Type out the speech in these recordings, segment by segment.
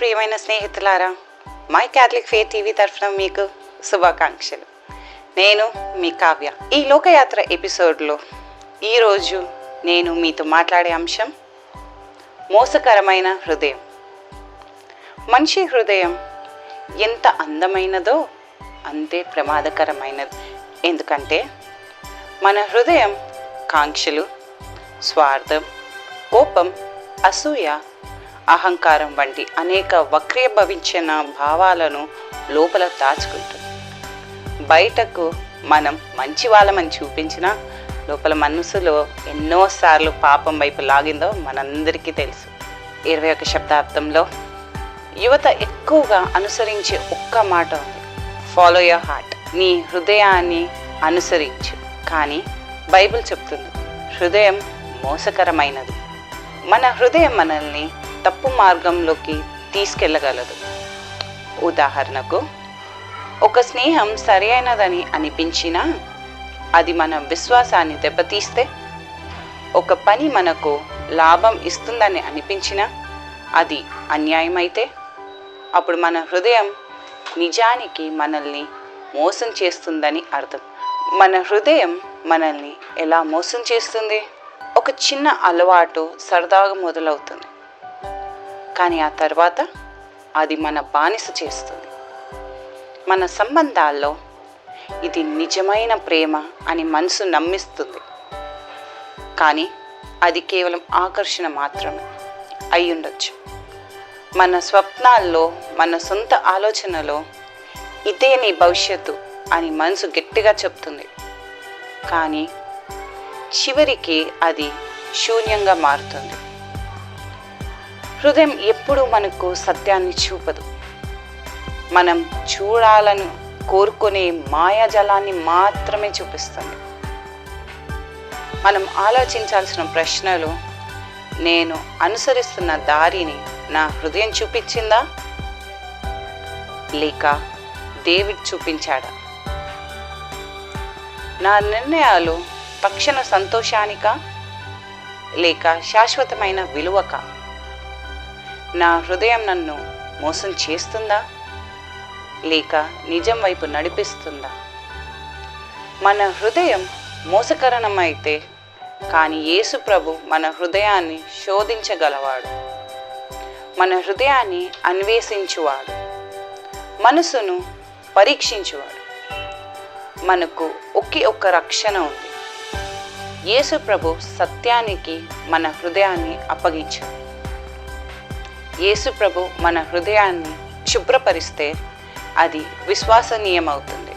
ప్రియమైన స్నేహితులారా my Catholic ఫే టీవీ తరఫున మీకు శుభాకాంక్షలు. నేను మీ కావ్య. ఈ లోకయాత్ర ఎపిసోడ్లో ఈరోజు నేను మీతో మాట్లాడే అంశం మోసకరమైన హృదయం. మనిషి హృదయం ఎంత అందమైనదో అంతే ప్రమాదకరమైనది. ఎందుకంటే మన హృదయం కాంక్షలు స్వార్థం కోపం అసూయ అహంకారం వంటి అనేక వక్రీభవించిన భావాలను లోపల దాచుకుంటుంది. బయటకు మనం మంచి వాళ్ళమని చూపించినా లోపల మనసులో ఎన్నోసార్లు పాపం వైపు లాగిందో మనందరికీ తెలుసు. ఇరవై ఒక శతాబ్దంలో యువత ఎక్కువగా అనుసరించే ఒక్క మాట ఉంది. ఫాలో యర్ హార్ట్ నీ హృదయాన్ని అనుసరించు. కానీ బైబిల్ చెప్తుంది హృదయం మోసకరమైనది. మన హృదయం మనల్ని తప్పు మార్గంలోకి తీసుకెళ్ళగలదు ఉదాహరణకు ఒక స్నేహం సరైనదని అనిపించినా అది మన విశ్వాసాన్ని దెబ్బతీస్తే ఒక పని మనకు లాభం ఇస్తుందని అనిపించినా అది అన్యాయమైతే అప్పుడు మన హృదయం నిజానికి మనల్ని మోసం చేస్తుందని అర్థం. మన హృదయం మనల్ని ఎలా మోసం చేస్తుంది? ఒక చిన్న అలవాటు సరదాగా మొదలవుతుంది. కానీ ఆ తర్వాత అది మన బానిస చేస్తుంది. మన సంబంధాల్లో ఇది నిజమైన ప్రేమ అని మనసు నమ్మిస్తుంది. కానీ అది కేవలం ఆకర్షణ మాత్రమే అయి ఉండొచ్చు. మన స్వప్నాల్లో మన సొంత ఆలోచనలో ఇదే నీ భవిష్యత్తు అని మనసు గట్టిగా చెప్తుంది. కానీ చివరికి అది శూన్యంగా మారుతుంది. హృదయం ఎప్పుడూ మనకు సత్యాన్ని చూపదు. మనం చూడాలను కోరుకునే మాయాజలాన్ని మాత్రమే చూపిస్తుంది. మనం ఆలోచించాల్సిన ప్రశ్నలు నేను అనుసరిస్తున్న దారిని నా హృదయం చూపించిందా? లేక దేవుడు చూపించాడా? నా నిర్ణయాలు తక్షణ సంతోషానికా? లేక శాశ్వతమైన విలువకా? నా హృదయం నన్ను మోసం చేస్తుందా? లేక నిజం వైపు నడిపిస్తుందా? మన హృదయం మోసకరణమైతే కానీ యేసు ప్రభు మన హృదయాన్ని శోధించగలవాడు. మన హృదయాన్ని అన్వేషించువాడు. మనసును పరీక్షించువాడు. మనకు ఒకే ఒక్క రక్షణ ఉంది. యేసు ప్రభు సత్యానికి మన హృదయాన్ని అప్పగించాడు. యేసు ప్రభు మన హృదయాన్ని శుభ్రపరిస్తే అది విశ్వసనీయమవుతుంది.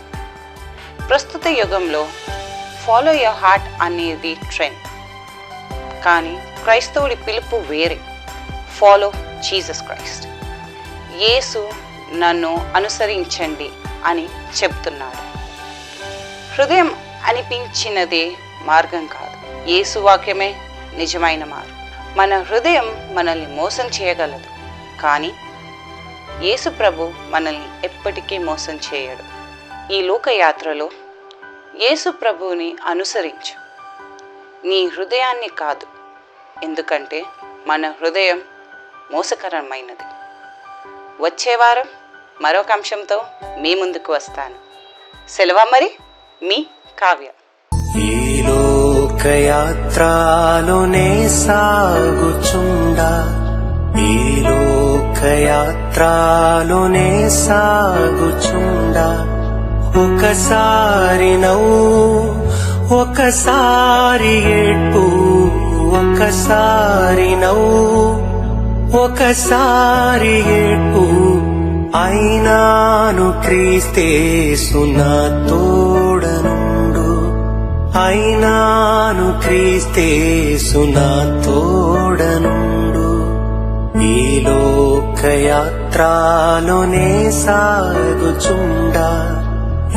ప్రస్తుత యుగంలో ఫాలో యర్ హార్ట్ అనేది ట్రెండ్. కానీ క్రైస్తవుడి పిలుపు వేరే. Follow Jesus Christ. యేసు నన్ను అనుసరించండి అని చెప్తున్నాడు. హృదయం అనిపించినదే మార్గం కాదు. యేసు వాక్యమే నిజమైన మార్గం. మన హృదయం మనల్ని మోసం చేయగలదు. కానీ యేసుప్రభు మనల్ని ఎప్పటికీ మోసం చేయడు. ఈ లోకయాత్రలో యేసుప్రభువుని అనుసరించు. నీ హృదయాన్ని కాదు. ఎందుకంటే మన హృదయం మోసకరమైనది. వచ్చే వారం మరొక అంశంతో మీ ముందుకు వస్తాను. సెలవ మరి? మీ కావ్య. ఈ లోకయాత్రలోనే సాగుచుండా. ఈ లోకయాత్రలోనే సాగుచుండా. ఒకసారి నవ్వు ఒకసారి ఏడ్పు ఒకసారి నవ్వు ఒకసారి ఏడ్పు. అయినాను క్రీస్తేసునా తోడనుండు. అయినాను క్రీస్తేసునా తోడనుండు. ఈలో లోకయాత్రలోనే సాగుచుండా.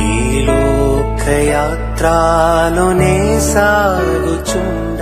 ఈ లోకయాత్రలోనే సాగుచుండా.